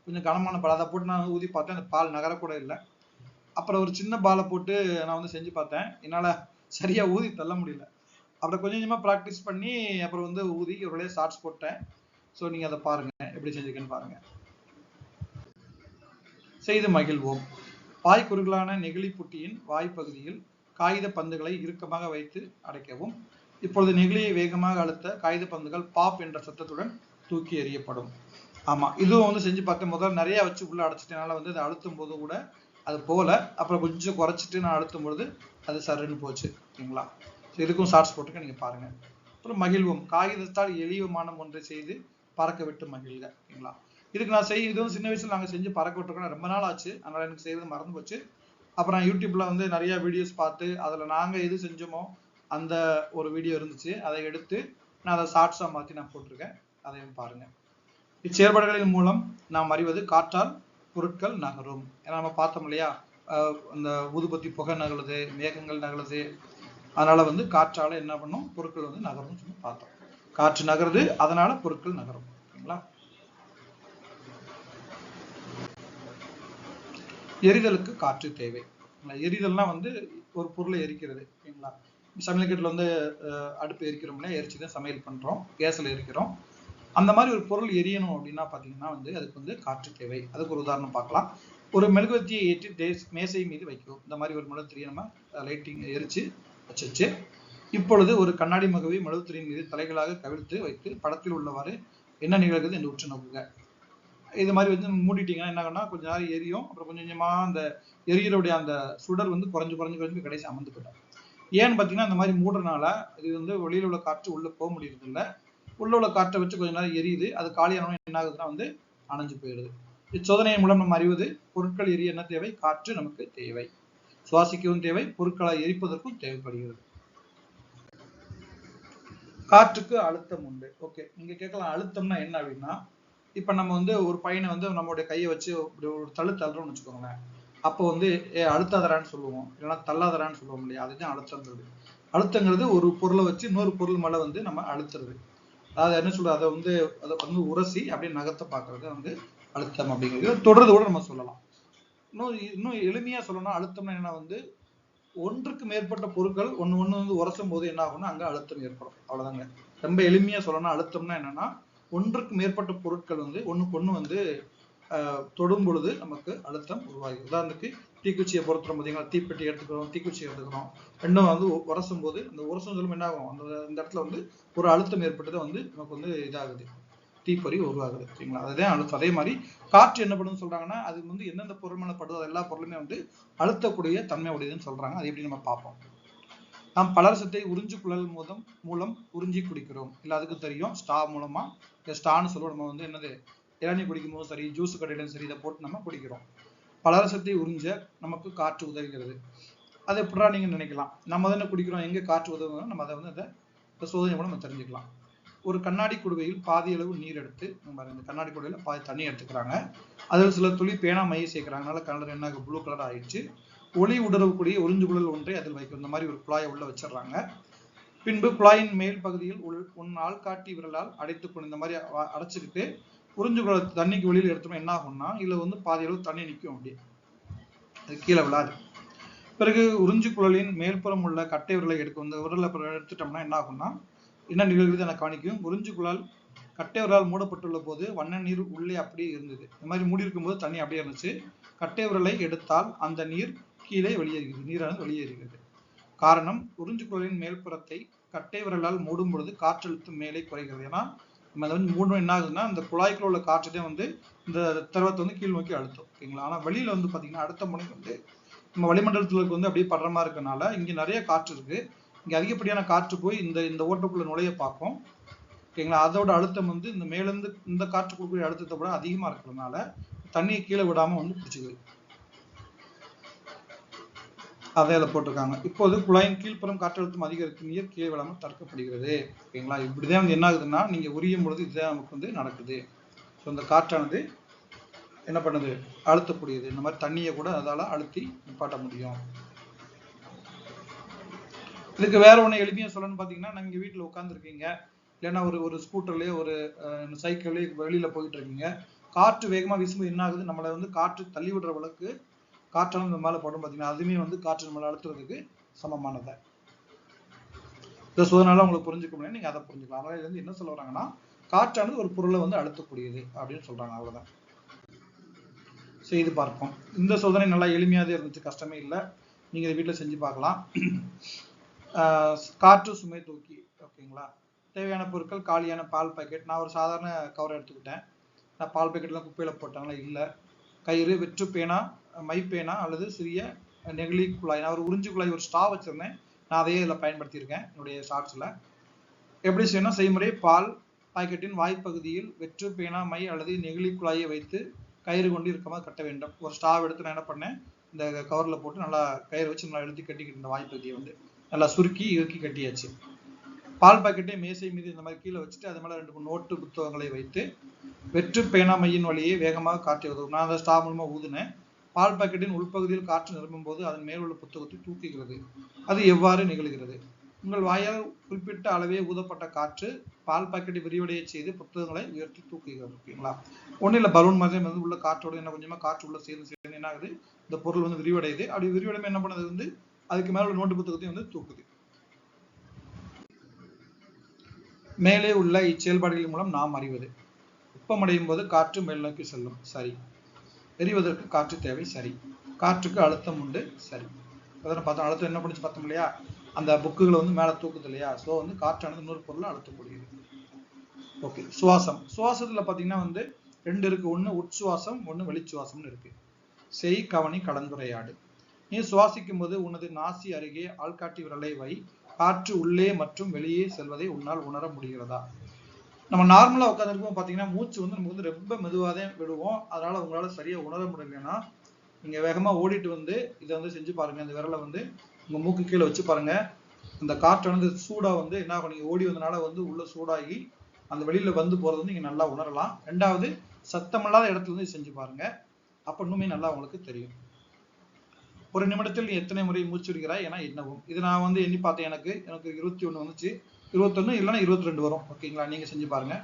கொஞ்சம் கனமான பால். அதை போட்டு நான் ஊதி பார்த்தேன். அந்த பால் நகரக்கூட இல்லை. அப்புறம் ஒரு சின்ன பாலை போட்டு நான் வந்து செஞ்சு பார்த்தேன். என்னால் சரியா ஊதி தள்ள முடியல. அப்புறம் கொஞ்சம் கொஞ்சமாக ப்ராக்டிஸ் பண்ணி அப்புறம் வந்து ஊதி ஒரு வழியாக ஷார்ட்ஸ் போட்டேன். ஸோ நீங்கள் அதை பாருங்க. எப்படி செஞ்சுக்கன்னு பாருங்க. செய்து மகிழ்வோம். வாய் குறுகலான நெகிழி புட்டியின் வாய்ப்பகுதியில் காகித பந்துகளை இறுக்கமாக வைத்து அடைக்கவும். இப்பொழுது நெகிழியை வேகமாக அழுத்த காகித பந்துகள் பாப் என்ற சத்தத்துடன் தூக்கி எறியப்படும். ஆமா இதுவும் வந்து செஞ்சு பார்த்தேன் முதல்ல நிறைய வச்சு உள்ள அடைச்சிட்டனால வந்து அதை அழுத்தும் போது கூட அது போல அப்புறம் கொஞ்சம் குறைச்சிட்டு நான் அழுத்தும் பொழுது அது சருன்னு போச்சு. ஓகேங்களா? ஸோ இதுக்கும் ஷார்ட்ஸ் போட்டுக்க நீங்க பாருங்க. அப்புறம் மகிழ்வோம். காகிதத்தால் எளிய விமானம் ஒன்றை செய்து பறக்க விட்டு மகிழ்க. ஓகேங்களா? இதுக்கு நான் செய்ய இதுவும் சின்ன வயசுல நாங்க செஞ்சு பறக்க விட்டுருக்கோம் ரொம்ப நாள் ஆச்சு. அதனால எனக்கு செய்யறது மறந்து போச்சு. அப்புறம் யூடியூப்ல வந்து நிறைய வீடியோஸ் பார்த்து அதுல நாங்க எது செஞ்சோமோ அந்த ஒரு வீடியோ இருந்துச்சு. அதை எடுத்து நான் அதை ஷார்ட்ஸா மாத்தி நான் போட்டிருக்கேன். அதையும் பாருங்க. இச்செயல்பாடுகளின் மூலம் நாம் அறிவது காற்றால் பொருட்கள் நகரும். ஏன்னா நம்ம பார்த்தோம் இல்லையா? அந்த ஊதுபத்தி புகை நகழுது மேகங்கள் நகழுது அதனால வந்து காற்றால என்ன பண்ணும்? பொருட்கள் வந்து நகரும்னு சொல்லி பார்த்தோம். காற்று நகருது அதனால பொருட்கள் நகரும் ஓகேங்களா எரிதலுக்கு காற்று தேவை. எரிதல்னா வந்து ஒரு பொருளை எரிக்கிறது ஓகேங்களா? சமையல்கட்டில் வந்து அடுப்பு எரிக்கிறோம்னா எரிச்சு தான் சமையல் பண்ணுறோம் கேஸில் எரிக்கிறோம். அந்த மாதிரி ஒரு பொருள் எரியணும் அப்படின்னா பார்த்தீங்கன்னா வந்து அதுக்கு வந்து காற்று தேவை. அதுக்கு ஒரு உதாரணம் பார்க்கலாம். ஒரு மெழுகுவர்த்தியை ஏற்றி டேஸ் மேசை மீது வைக்கிறோம் இந்த மாதிரி ஒரு மெழுகுத்திரியை நம்ம லைட்டிங் எரிச்சு வச்சுச்சு இப்பொழுது ஒரு கண்ணாடி மகவை மெழுகுத்திரியின் மீது தலைகளாக கவிழ்த்து வைத்து படத்தில் உள்ளவாறு என்ன நிகழ்கிறது என்று உற்று நோக்குங்க இது மாதிரி வந்து மூடிட்டீங்கன்னா என்ன கொஞ்ச நேரம் எரியும். அப்புறம் கொஞ்சம் கொஞ்சமா அந்த எரியலுடைய அந்த சுடர் வந்து குறைஞ்சு குறைஞ்சு குறைஞ்சு கடைசி அமர்ந்து போயிடும். ஏன்னு பார்த்தீங்கன்னா இந்த மாதிரி மூடுறனால இது வந்து வெளியில உள்ள காற்று உள்ள போக முடியறது இல்ல உள்ள உள்ள காற்றை வச்சு கொஞ்ச நேரம் எரியுது. அது காலியான என்ன ஆகுதுன்னா வந்து அணைஞ்சு போயிடுது. இச்சோதனையின் மூலம் நம்ம அறிவது பொருட்கள் எரிய என்ன தேவை? காற்று நமக்கு தேவை. சுவாசிக்கவும் தேவை பொருட்களை எரிப்பதற்கும் தேவைப்படுகிறது. காற்றுக்கு அழுத்தம் உண்டு. ஓகே நீங்க கேட்கலாம் அழுத்தம்னா என்ன அப்படின்னா இப்ப நம்ம வந்து ஒரு பையனை வந்து நம்மளுடைய கையை வச்சு இப்படி ஒரு தள்ளு தள்ளுறோம்னு வச்சுக்கோங்களேன். அப்போ வந்து ஏ அழுத்தாதரான்னு சொல்லுவோம். இல்லைன்னா தள்ளாதரான்னு சொல்லுவோம் இல்லையா? அதுதான் அழுத்தங்கிறது அழுத்தங்கிறது ஒரு பொருளை வச்சு இன்னொரு பொருள் மேல வந்து நம்ம அழுத்துறது. அதாவது என்ன சொல்றது? அதை வந்து அதை வந்து உரசி அப்படியே நகர்த்த பார்க்கறது வந்து அழுத்தம் அப்படிங்கிறது. தொடர்றது கூட நம்ம சொல்லலாம். இன்னும் இன்னும் எளிமையா சொல்லணும்னா அழுத்தம்னா என்ன வந்து ஒன்றுக்கு மேற்பட்ட பொருட்கள் ஒன்று ஒண்ணு வந்து உரசும் போது என்ன ஆகும்னா அங்க அழுத்தம் ஏற்படும். அவ்வளவுதாங்க. ரொம்ப எளிமையா சொல்லணும்னா அழுத்தம்னா என்னன்னா ஒன்றுக்கு மேற்பட்ட பொருட்கள் வந்து ஒன்றுக்கு ஒன்று வந்து தொடும் பொழுது நமக்கு அழுத்தம் உருவாகி உதாரணத்துக்கு தீக்குச்சியை பொறுத்துறோம் பார்த்தீங்கன்னா தீப்பெட்டி எடுத்துக்கிறோம் தீக்குச்சி எடுத்துக்கிறோம். ரெண்டும் வந்து உரசும் போது அந்த உரசும் சொல்லும் என்ன ஆகும்? அந்த இந்த இடத்துல வந்து ஒரு அழுத்தம் ஏற்பட்டது வந்து நமக்கு வந்து இதாகுது. தீப்பொறி உருவாகுது சரிங்களா அதுதான் அழுத்தம். அதே மாதிரி காற்று என்ன பண்ணுன்னு சொல்றாங்கன்னா அது வந்து எந்தெந்த பொருள் மேல படுதோ எல்லா பொருளுமே வந்து அழுத்தக்கூடிய தன்மை உடையதுன்னு சொல்றாங்க. அது எப்படி நம்ம பார்ப்போம்? நாம் பலரசத்தை உறிஞ்சு குழல் மூலம் மூலம் உறிஞ்சி குடிக்கிறோம். இல்லை அதுக்கு தெரியும். ஸ்டா மூலமா இந்த ஸ்டான்னு சொல்லுவோம். நம்ம வந்து என்னது? இளநீர் குடிக்கும் போதும் சரி ஜூஸ் கடையிலும் சரி இதை போட்டு நம்ம குடிக்கிறோம். பலரசத்தை உறிஞ்ச நமக்கு காற்று உதவுகிறது. அது எப்படா நீங்க நினைக்கலாம்? நம்ம தானே குடிக்கிறோம். எங்க காற்று உதவுகிறோம் நம்ம அதை வந்து அதை சோதனை மூலம் நம்ம தெரிஞ்சுக்கலாம். ஒரு கண்ணாடி குடுவையில் பாதி அளவு நீர் எடுத்து நம்ம இந்த கண்ணாடி குடுவையில் பாதி தண்ணி எடுத்துக்கிறாங்க. அதில் சில துளி பேனா மைய சேர்க்கிறாங்க. அதனால கலர் என்ன ப்ளூ கலர் ஆயிடுச்சு. ஒளி உடறக்கூடிய உறிஞ்சு குழல் ஒன்றை அதில் வைக்கும் இந்த மாதிரி ஒரு குழாயை உள்ள வச்சிடுறாங்க. பின்பு குழாயின் மேல் பகுதியில் உள் உன் ஆள்காட்டி விரலால் அடைத்து கொண்டு இந்த மாதிரி அடைச்சிக்கிட்டு உறிஞ்சு குழல் தண்ணிக்கு வெளியில் எடுத்தோம்னா என்ன ஆகும்னா இதுல வந்து பாதி அளவு தண்ணி நிற்கும் அப்படியே. அது கீழே விழாது. பிறகு உறிஞ்சு குழலின் மேல்புறம் உள்ள கட்டை விரலை எடுக்கும் இந்த விரலை எடுத்துட்டோம்னா என்ன ஆகும்னா என்ன நிகழ்கிறது என கவனிக்கும் உறிஞ்சு குழல் கட்டை விரலால் மூடப்பட்டுள்ள போது வண்ண நீர் உள்ளே அப்படியே இருந்தது. இந்த மாதிரி மூடி இருக்கும்போது தண்ணி அப்படியே இருந்துச்சு. கட்டை விரலை எடுத்தால் அந்த நீர் கீழே வெளியேறுகிறது நீரானது வெளியேறுகிறது. காரணம் உறிஞ்சுக்குழலின் மேற்புறத்தை மேல்புறத்தை கட்டை விரலால் மூடும் பொழுது காற்றழுத்தம் மேலே குறைகிறது. ஏன்னா நம்ம அதை வந்து மூடும் என்ன ஆகுதுன்னா இந்த குழாய்க்குள்ள உள்ள காற்றதே வந்து இந்த திரவத்தை வந்து கீழ் நோக்கி அழுத்தும். ஓகேங்களா? ஆனால் வெளியில வந்து பார்த்தீங்கன்னா அடுத்த முனைக்கு வந்து நம்ம வளிமண்டலத்துக்கு வந்து அப்படியே படுற மாதிரி இருக்கனால இங்கே நிறைய காற்று இருக்கு. இங்கே அதிகப்படியான காற்று போய் இந்த இந்த ஓட்டுக்குள்ள நுழைய பார்க்கும். ஓகேங்களா? அதோட அழுத்தம் வந்து இந்த மேலிருந்து இந்த காற்று கொடுக்கக்கூடிய அழுத்தத்தை விட அதிகமா இருக்கிறதுனால தண்ணியை கீழே விடாம வந்து பிடிச்சிக்குது. அதில் போட்டிருக்காங்க. இப்போது குழாயின் கீழ்ப்புறம் காற்றழுத்தம் அதிகரிக்கும் நீர் கீழே விழாமல் தடுக்கப்படுகிறது. ஓகேங்களா? இப்படிதான் வந்து என்ன ஆகுதுன்னா நீங்க உரியும் பொழுது இதுதான் நமக்கு வந்து நடக்குது. ஸோ இந்த காற்றானது என்ன பண்ணுது? அழுத்தக்கூடியது. இந்த மாதிரி தண்ணியை கூட அதால அழுத்தி நிப்பாட்ட முடியும். இதுக்கு வேற ஒன்று எளிமையாக சொல்லணும்னு பார்த்தீங்கன்னா நீங்க வீட்டில் உட்காந்துருக்கீங்க இல்லைன்னா ஒரு ஒரு ஸ்கூட்டர்லேயே ஒரு சைக்கிள்லேயே வெளியில போயிட்டு இருக்கீங்க. காற்று வேகமாக வீசும்போது என்ன ஆகுது? நம்மளை வந்து காற்று தள்ளி விடுற அளவுக்கு காற்றாலும் நம்ம மேலே படும் பார்த்தீங்கன்னா அதுவுமே வந்து காற்று மேலே அழுத்துறதுக்கு சமமானதை. இந்த சோதனால உங்களுக்கு புரிஞ்சுக்க முடியும் நீங்கள் அதை புரிஞ்சுக்கலாம். அதனால இதுல இருந்து என்ன சொல்ல வராங்கன்னா காற்றானது ஒரு பொருளை வந்து அழுத்தக்கூடியது அப்படின்னு சொல்கிறாங்க அவ்வளோதான் செய்து பார்ப்போம். இந்த சோதனை நல்லா எளிமையாகவே இருந்துச்சு கஷ்டமே இல்லை. நீங்கள் இதை வீட்டில் செஞ்சு பார்க்கலாம். காற்று சுமை தூக்கி ஓகேங்களா? தேவையான பொருட்கள் காலியான பால் பாக்கெட் நான் ஒரு சாதாரண கவர் எடுத்துக்கிட்டேன். நான் பால் பாக்கெட்லாம் குப்பையில் போட்டாங்களா இல்லை. கயிறு வெற்று பேனா மை பேனா அல்லது சிறிய நெகிழி குழாய் நான் ஒரு உறிஞ்சு குழாய் ஒரு ஸ்டா வச்சிருந்தேன். நான் அதையே இதில் பயன்படுத்தியிருக்கேன் என்னுடைய ஷார்ட்ஸில் எப்படி செய்யணும்? செய்முறை பால் பாக்கெட்டின் வாய்ப்பகுதியில் வெற்று பேனா மை அல்லது நெகிழி குழாயை வைத்து கயிறு கொண்டு இருக்கமா கட்ட வேண்டும். ஒரு ஸ்டாவ் எடுத்து நான் என்ன பண்ணேன்? இந்த கவரில் போட்டு நல்லா கயிறு வச்சு நல்லா எழுதி கட்டிக்கிட்டு இந்த வாய்ப்பகுதியை வந்து நல்லா சுருக்கி இறுக்கி கட்டியாச்சு. பால் பாக்கெட்டை மேசை மீது இந்த மாதிரி கீழே வச்சுட்டு அது மேலே ரெண்டு மூணு நோட்டு புத்தகங்களை வைத்து வெற்று பேனா மையின் வழியே வேகமாக காட்டி உதவும். நான் அந்த ஸ்டா மூலமாக ஊதுனேன். பால் பாக்கெட்டின் உள்பகுதியில் காற்று நிரம்பும் போது அதன் மேல் உள்ள புத்தகத்தை தூக்குகிறது. அது எவ்வாறு நிகழ்கிறது? உங்கள் வாயால் குறிப்பிட்ட அளவே ஊதப்பட்ட காற்று பால் பாக்கெட்டை விரிவடைய செய்து புத்தகங்களை உயர்த்தி தூக்குகிறது. ஓகேங்களா? ஒன்றும் இல்லை பலூன் மாதிரி வந்து உள்ள காற்றோட என்ன கொஞ்சமா காற்று உள்ள சேர்ந்து சேர்ந்து என்ன ஆகுது? இந்த பொருள் வந்து விரிவடையுது. அப்படி விரிவடைமை என்ன பண்ணுது? வந்து அதுக்கு மேல உள்ள நோட்டு புத்தகத்தையும் வந்து தூக்குது. மேலே உள்ள இச்செயல்பாடுகளின் மூலம் நாம் அறிவது. வெப்பமடையும் போது காற்று மேல் நோக்கி செல்லும். சரி. எரிவதற்கு காற்று தேவை சரி. காற்றுக்கு அழுத்தம் உண்டு சரி. அதனை பார்த்தோம் அழுத்தம் என்ன பண்ணிச்சு பார்த்தோம் இல்லையா? அந்த புக்குகளை வந்து மேலே தூக்குது இல்லையா? ஸோ வந்து காற்றானது இன்னொரு பொருளை அழுத்தக்கூடியது. ஓகே சுவாசம். சுவாசத்துல பார்த்தீங்கன்னா வந்து ரெண்டு இருக்கு. ஒன்று உட்சுவாசம் ஒன்று வெளிச்சுவாசம்னு இருக்கு. செய் கவனி கலந்துரையாடு. நீ சுவாசிக்கும் போது உனது நாசி அருகே ஆள்காட்டி விரலை வை. காற்று உள்ளே மற்றும் வெளியே செல்வதை உன்னால் உணர முடிகிறதா? நம்ம நார்மலா உட்காந்துருக்கும் பார்த்தீங்கன்னா மூச்சு வந்து நமக்கு வந்து ரொம்ப மெதுவாக தான் விடுவோம். அதனால உங்களால சரியா உணர முடியலன்னா நீங்க வேகமா ஓடிட்டு வந்து இதை வந்து செஞ்சு பாருங்க. இந்த விரலை வந்து உங்க மூக்கு கீழே வச்சு பாருங்க. அந்த காற்று வந்து சூடா வந்து என்ன ஆகும்? நீங்க ஓடி வந்தனால வந்து உள்ள சூடாகி அந்த வெளியில வந்து போறது வந்து நீங்க நல்லா உணரலாம். ரெண்டாவது சத்தமில்லாத இடத்துல வந்து செஞ்சு பாருங்க. அப்ப இன்னுமே நல்லா உங்களுக்கு தெரியும். ஒரு நிமிடத்தில் நீ எத்தனை முறை மூச்சு விடுகிறாய்? என என்னவும். இது நான் வந்து எண்ணி பார்த்தேன் எனக்கு. எனக்கு இருபத்தி ஒண்ணு வந்துச்சு. இருபத்தொன்னு இல்லைன்னா இருபத்தி ரெண்டு வரும் ஓகேங்களா நீங்க செஞ்சு பாருங்க.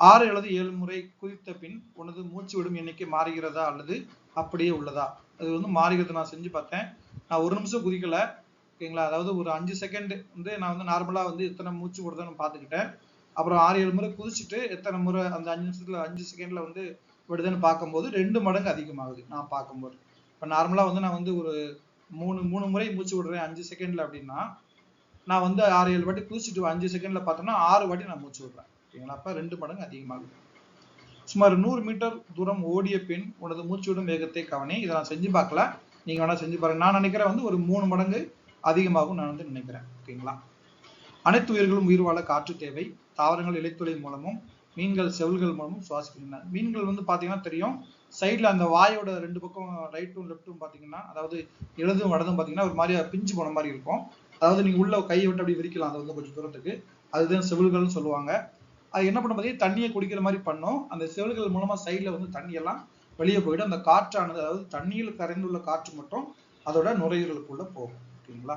ஆறு அல்லது ஏழு முறை குதித்த பின் உனது மூச்சு விடும் எண்ணிக்கை மாறுகிறதா அல்லது அப்படியே உள்ளதா? அது வந்து மாறுகிறது நான் செஞ்சு பார்த்தேன். நான் ஒரு நிமிஷம் குதிக்கல. ஓகேங்களா அதாவது ஒரு அஞ்சு செகண்ட் வந்து நான் வந்து நார்மலா வந்து எத்தனை மூச்சு விடுதுன்னு பார்த்துக்கிட்டேன். அப்புறம் ஆறு ஏழு முறை குதிச்சுட்டு எத்தனை முறை அந்த அஞ்சு நிமிஷத்துல அஞ்சு செகண்ட்ல வந்து விடுதுன்னு பார்க்கும்போது ரெண்டு மடங்கு அதிகமாகுது நான் பார்க்கும்போது. இப்போ நார்மலா வந்து நான் வந்து ஒரு மூணு மூணு முறை மூச்சு விடுறேன் அஞ்சு செகண்ட்ல அப்படின்னா நான் வந்து ஆறு ஏழு வாட்டி குளிச்சுட்டு அஞ்சு செகண்ட்ல பார்த்தோம்னா ஆறு வாட்டி நான் மூச்சு விடுறேன். ஓகேங்களா அப்ப ரெண்டு மடங்கு அதிகமாகும். சுமார் நூறு மீட்டர் தூரம் ஓடிய பின் உனது மூச்சு விடும் வேகத்தை கவனி. இதை நான் செஞ்சு பார்க்கல. நீங்க வேணா செஞ்சு பாருங்க. நான் நினைக்கிறேன் வந்து ஒரு மூணு மடங்கு அதிகமாகும் நான் வந்து நினைக்கிறேன். ஓகேங்களா அனைத்து உயிர்களும் உயிர் வாழ காற்று தேவை. தாவரங்கள் இலைத்துளை மூலமும் மீன்கள் செவில்கள் மூலமும் சுவாசிக்கின்றன. மீன்கள் வந்து பாத்தீங்கன்னா தெரியும். சைடுல அந்த வாயோட ரெண்டு பக்கம் ரைட்டும் லெஃப்ட்டும் பாத்தீங்கன்னா அதாவது இடதும் வடதும் பாத்தீங்கன்னா ஒரு மாதிரி பிஞ்சு போன மாதிரி இருக்கும். அதாவது நீங்க உள்ள கையை விட்டு அப்படி விரிக்கலாம். அது வந்து கொஞ்சம் தூரத்துக்கு. அதுதான் செவில்கள்னு சொல்லுவாங்க. அது என்ன பண்ண பார்த்தீங்கன்னா தண்ணியை குடிக்கிற மாதிரி பண்ணும். அந்த செவில்கள் மூலமா சைடுல வந்து தண்ணி எல்லாம் வெளியே போயிடும். அந்த காற்றானது அதாவது தண்ணியில் கரைந்துள்ள காற்று மட்டும் அதோட நுரையீரலுக்குள்ள போகும். ஓகேங்களா?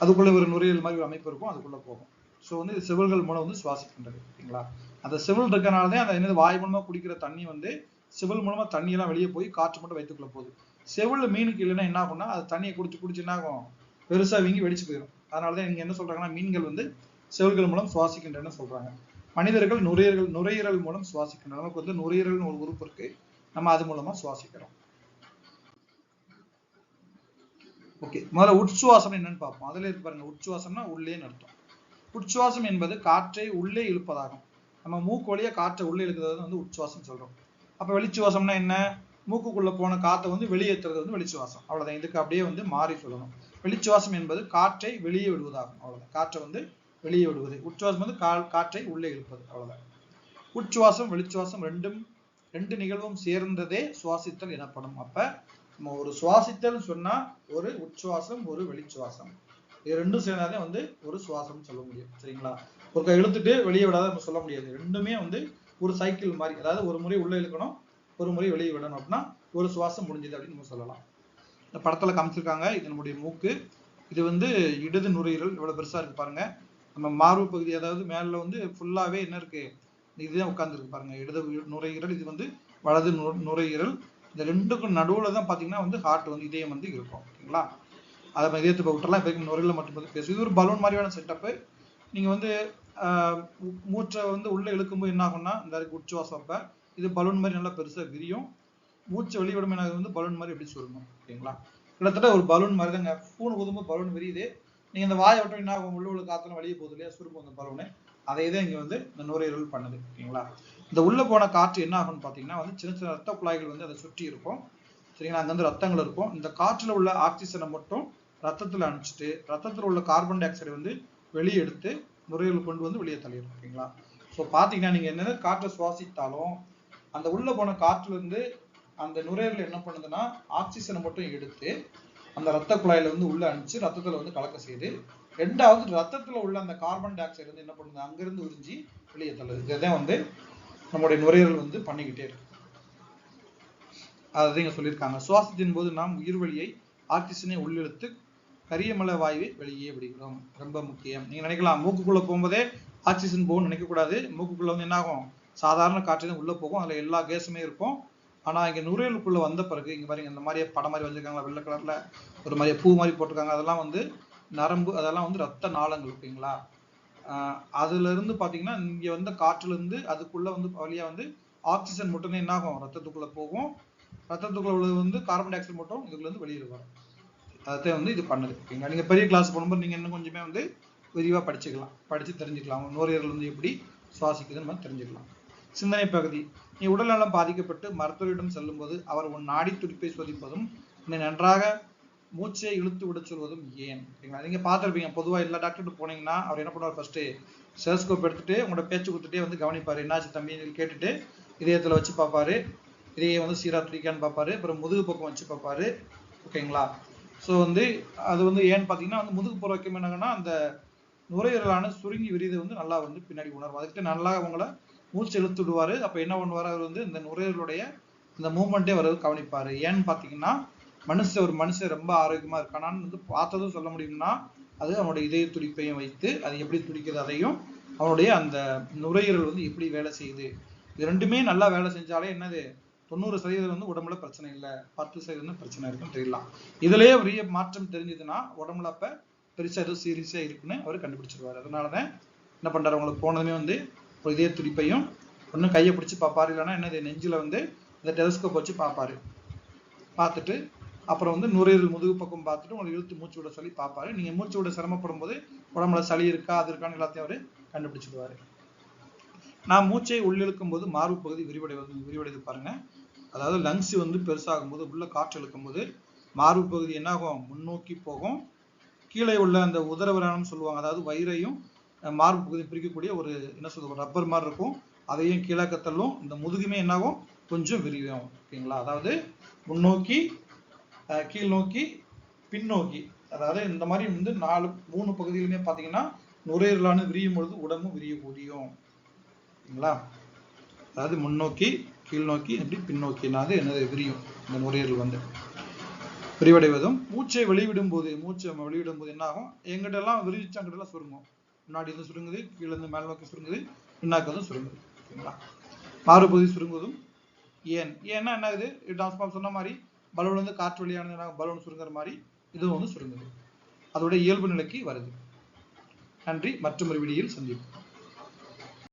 அதுக்குள்ள ஒரு நுரையீரல் மாதிரி ஒரு அமைப்பு இருக்கும். அதுக்குள்ள போகும். ஸோ வந்து இது செவில்கள் மூலம் வந்து சுவாசிக்கின்றது. ஓகேங்களா? அந்த செவில் இருக்கனால தான் அந்த என்னது வாய் மூலமா குடிக்கிற தண்ணி வந்து செவில் மூலமா தண்ணியெல்லாம் வெளியே போய் காற்று மட்டும் வைத்துக்குள்ள போகுது. செவில் மீனுக்கு இல்லைன்னா என்ன ஆகும்னா அது தண்ணியை குடிச்சு குடிச்சு என்ன ஆகும்? பெருசா வீங்கி வெடிச்சு போயிடும் அதனாலதான் நீங்க என்ன சொல்றாங்கன்னா மீன்கள் வந்து செவல்கள் மூலம் சுவாசிக்கின்றன சொல்றாங்க. மனிதர்கள் நுரையீரல் நுரையீரல் மூலம் சுவாசிக்கின்றன. நமக்கு வந்து நுரையீரல்னு ஒரு உறுப்பு இருக்கு. நம்ம அது மூலமா சுவாசிக்கிறோம். ஓகே முதல்ல உட்சுவாசம் என்னன்னு பார்ப்போம். அதுல இருக்கு பாருங்க உட்சுவாசம்னா உள்ளே அர்த்தம். உட்சுவாசம் என்பது காற்றை உள்ளே இழுப்பதாகும். நம்ம மூக்கு வழியா காற்றை உள்ளே இழுக்கிறது வந்து உட்சுவாசம் சொல்றோம். அப்ப வெளிச்சுவாசம்னா என்ன? மூக்குக்குள்ள போன காற்றை வந்து வெளியேற்றுறது வந்து வெளிச்சுவாசம். அவ்வளோதான் இதுக்கு அப்படியே வந்து மாறி சொல்லணும். வெளிச்சுவாசம் என்பது காற்றை வெளியே விடுவதாகும். அவ்வளோதான் காற்றை வந்து வெளியே விடுவது. உச்சுவாசம் வந்து கா- காற்றை உள்ளே இழுப்பது. அவ்வளோதான் உச்சுவாசம் வெளிச்சுவாசம் ரெண்டும் ரெண்டு நிகழ்வும் சேர்ந்ததே சுவாசித்தல் எனப்படும். அப்போ நம்ம ஒரு சுவாசித்தல் சொன்னால் ஒரு உச்சுவாசம் ஒரு வெளிச்சுவாசம். இது ரெண்டும் சேர்ந்தாதே வந்து ஒரு சுவாசம் சொல்ல முடியும். சரிங்களா? ஒரு கை இழுத்துட்டு வெளியே விடாத நம்ம சொல்ல முடியாது. ரெண்டுமே வந்து ஒரு சைக்கிள் மாதிரி அதாவது ஒரு முறை உள்ளே இழுக்கணும் ஒரு முறை வெளியே விடணும் அப்படின்னா ஒரு சுவாசம் முடிஞ்சது அப்படின்னு நம்ம சொல்லலாம். இந்த படத்துல காமிச்சிருக்காங்க இது நம்முடைய மூக்கு. இது வந்து இடது நுரையீரல் இவ்வளவு பெருசா இருக்கு பாருங்க. நம்ம மார்பு பகுதி அதாவது மேல வந்து ஃபுல்லாவே என்ன இருக்கு? இதுதான் உட்கார்ந்துருக்கு பாருங்க. இடது நுரையீரல் இது வந்து வலது நு- நுரையீரல். இந்த ரெண்டுக்கும் நடுவுல தான் பாத்தீங்கன்னா வந்து ஹார்ட் வந்து இதயம் வந்து இருக்கும். ஓகேங்களா? அதை நம்ம இதயத்தை இப்போ நுரையில மட்டும் பத்தி பேசும் இது ஒரு பலூன் மாதிரியான செட்டப்பு நீங்க வந்து மூச்சை வந்து உள்ள இழுக்கும்போது என்ன ஆகும்னா இந்த இருக்கு உச்சுவாசம் அப்ப இது பலூன் மாதிரி நல்லா பெருசா விரியும். மூச்சு வெளிவிடும் என்ன வந்து பலூன் மாதிரி எப்படி சுருங்கும் ஓகேங்களா? கிட்டத்தட்ட ஒரு பலூன் மாதிரி தாங்க. பூன் குதும்போது பலூன் விரியுது. நீங்க இந்த வாயை விட்டோம் என்ன ஆகும் உள்ள உள்ள காற்றுலாம் வெளியே போகுது இல்லையா? சுருங்கும் அந்த பலூனு. அதே தான் இங்க வந்து இந்த நுரையீரல் பண்ணுது ஓகேங்களா? இந்த உள்ள போன காற்று என்ன ஆகும்னு பாத்தீங்கன்னா வந்து சின்ன சின்ன ரத்த குழாய்கள் வந்து அதை சுற்றி இருக்கும். சரிங்களா? அங்க வந்து ரத்தங்கள் இருக்கும். இந்த காற்றுல உள்ள ஆக்சிஜனை மட்டும் ரத்தத்துல அனுப்பிச்சிட்டு ரத்தத்துல உள்ள கார்பன் டை ஆக்சைடு வந்து வெளியே எடுத்து நுரையீரல் கொண்டு வந்து வெளியே தள்ளிடும் ஓகேங்களா? ஸோ பார்த்தீங்கன்னா நீங்கள் என்னென்ன காற்றை சுவாசித்தாலும் அந்த உள்ளே போன காற்றுலேருந்து அந்த நுரையீரல் என்ன பண்ணுதுன்னா ஆக்சிஜனை மட்டும் எடுத்து அந்த ரத்த குழாயில வந்து உள்ள அனுப்பிச்சு ரத்தத்தில் வந்து கலக்க செய்து ரெண்டாவது ரத்தத்தில் உள்ள அந்த கார்பன் டை ஆக்சைடு வந்து என்ன பண்ணுது? அங்கிருந்து உறிஞ்சி வெளியே தள்ளுது. இதுதான் வந்து நம்முடைய நுரையீரல் வந்து பண்ணிக்கிட்டே இருக்கு. அதை இங்க சொல்லியிருக்காங்க. சுவாசத்தின் போது நாம் உயிர்வழியை ஆக்சிஜனை உள்ளிழுத்து கரியமலை வாயுவை வெளியே விடுகிறோம். ரொம்ப முக்கியம். நீங்க நினைக்கலாம் மூக்குக்குள்ள போகும்போதே ஆக்சிஜன் போகணும்னு நினைக்க கூடாது மூக்குக்குள்ள வந்து என்ன ஆகும்? சாதாரண காற்று தான் உள்ள போகும். அதுல எல்லா கேஸுமே இருக்கும். ஆனா இங்க நுரையீரலுக்குள்ள வந்த பிறகு இங்க பாருங்க இந்த மாதிரி படம் மாதிரி வச்சிருக்காங்களா வெள்ளை கலர்ல ஒரு மாதிரி பூ மாதிரி போட்டிருக்காங்க. அதெல்லாம் வந்து நரம்பு அதெல்லாம் வந்து ரத்த நாளங்கள் இருக்குங்களா அதுலேருந்து அதுல இருந்து பாத்தீங்கன்னா இங்க வந்த காற்றுல இருந்து அதுக்குள்ள வந்து வழியா வந்து ஆக்சிஜன் மட்டும்தான் என்ன ஆகும்? ரத்தத்துக்குள்ள போகும். ரத்தத்துக்குள்ள உள்ளது வந்து கார்பன் டை ஆக்சைடு மட்டும் இதுக்குள்ள இருந்து வெளியே வரும். அதான் வந்து இது பண்ணுது. ஓகேங்களா? நீங்கள் பெரிய கிளாஸ் போகும்போது நீங்கள் இன்னும் கொஞ்சமே வந்து விரிவாக படிச்சுக்கலாம். படித்து தெரிஞ்சுக்கலாம். நோரியர்கள் வந்து எப்படி சுவாசிக்குதுன்னு நம்ம தெரிஞ்சுக்கலாம். சிந்தனை பகுதி. நீ உடல்நலம் பாதிக்கப்பட்டு மருத்துவரிடம் செல்லும்போது அவர் உன் நாடி துடிப்பை சோதிப்பதும் உன்னை நன்றாக மூச்சை இழுத்து விட சொல்வதும் ஏன்? ஓகேங்களா? நீங்கள் பார்த்துருப்பீங்க. பொதுவாக எல்லா டாக்டர்கிட்ட போனீங்கன்னா அவர் என்ன பண்ணுவார் ஃபர்ஸ்ட் செலஸ்கோப் எடுத்துகிட்டு உங்களோட பேச்சு கொடுத்துட்டே வந்து கவனிப்பார். என்னாச்சு தம்பி? கேட்டுட்டு இதயத்தில் வச்சு பார்ப்பாரு. இதயம் வந்து சீராக துடிக்கான்னு பார்ப்பாரு. அப்புறம் முதுகு பக்கம் வச்சு பார்ப்பாரு. ஓகேங்களா? ஸோ வந்து அது வந்து ஏன்னு பார்த்தீங்கன்னா வந்து முதுகு புறக்கம் என்னங்கன்னா அந்த நுரையீரலான சுருங்கி விரிதை வந்து நல்லா வந்து பின்னாடி உணரும். அதுக்கிட்ட நல்லா அவங்கள மூச்சு இழுத்து விடுவார். அப்போ என்ன பண்ணுவார்? அவர் வந்து இந்த நுரையீரலுடைய இந்த மூமெண்ட்டே அவர் கவனிப்பார். ஏன்னு பார்த்தீங்கன்னா மனுஷன் ஒரு மனுஷன் ரொம்ப ஆரோக்கியமாக இருக்கானான்னு வந்து பார்த்ததும் சொல்ல முடியும்னா அது அவனுடைய இதய துடிப்பையும் வைத்து அது எப்படி துடிக்கிறது அதையும் அவனுடைய அந்த நுரையீரல் வந்து எப்படி வேலை செய்யுது? இது ரெண்டுமே நல்லா வேலை செஞ்சாலே என்னது? தொண்ணூறு சதவீதம் வந்து உடம்புல பிரச்சனை இல்லை. பத்து சதவீதம் பிரச்சனை இருக்குன்னு தெரியலாம் இதுலயே பெரிய மாற்றம் தெரிஞ்சதுன்னா உடம்புல அப்ப பெருசா எதுவும் சீரியஸா இருக்குன்னு அவர் கண்டுபிடிச்சிருவாரு. அதனாலதான் என்ன பண்றாரு? உங்களுக்கு போனதுமே வந்து ஒரு இதய துடிப்பையும் ஒண்ணு கையை பிடிச்சு பார்ப்பாரு. இல்லைன்னா என்னது நெஞ்சில வந்து இந்த டெலஸ்கோப் வச்சு பார்ப்பாரு. பார்த்துட்டு அப்புறம் வந்து நுரையீரல் முதுகு பக்கம் பார்த்துட்டு உங்களை இழுத்து மூச்சு விட சொல்லி பார்ப்பாரு. நீங்க மூச்சு விட சிரமப்படும் போது உடம்புல சளி இருக்கா அது இருக்கான்னு எல்லாத்தையும் அவரு கண்டுபிடிச்சிடுவாரு நான் மூச்சை உள்ளிழுக்கும் போது மார்பு பகுதி விரிவடைவது விரிவடைது பாருங்க. அதாவது லங்ஸ் வந்து பெருசாகும் போது உள்ள காற்று இழுக்கும் போது மார்பு பகுதி என்னாகும்? முன்னோக்கி போகும். கீழே உள்ள அந்த உதரவிரானம் சொல்லுவாங்க. அதாவது வயிறையும் மார்பு பகுதி பிரிக்கக்கூடிய ஒரு என்ன சொல்லுவோம் ரப்பர் மாதிரி இருக்கும். அதையும் கீழே தள்ளும் இந்த முதுகுமே என்னாகும்? கொஞ்சம் விரியும் ஓகேங்களா? அதாவது முன்னோக்கி கீழ் நோக்கி பின்னோக்கி அதாவது இந்த மாதிரி வந்து நாலு மூணு பகுதியிலுமே பார்த்தீங்கன்னா நுரையீரலானது விரியும் பொழுது உடம்பும் விரியக்கூடியும். ஓகேங்களா? அதாவது முன்னோக்கி கீழ் நோக்கி எப்படி பின்னோக்கினாக என்னது விரியும் இந்த நுரையீரல் வந்து. விரிவடைவதும் மூச்சை வெளிவிடும் போது மூச்சை நம்ம வெளிவிடும் போது என்ன ஆகும் எங்கிட்ட எல்லாம் விரிவிச்சு அங்கிட்ட எல்லாம் சுருங்கும். முன்னாடி இருந்து சுருங்குது கீழே இருந்து மேல் நோக்கி சுருங்குது பின்னாக்கு வந்து சுருங்குது. ஓகேங்களா மாறுபகுதி சுருங்குவதும் ஏன்? ஏன்னா என்ன ஆகுது? டான்ஸ்பாம் சொன்ன மாதிரி பலூன் வந்து காற்று வழியானது பலூன் சுருங்குற மாதிரி இதுவும் வந்து சுருங்குது. அதோட இயல்பு நிலைக்கு வருது. நன்றி. மற்றும் ஒரு விடியில் சந்திப்போம்.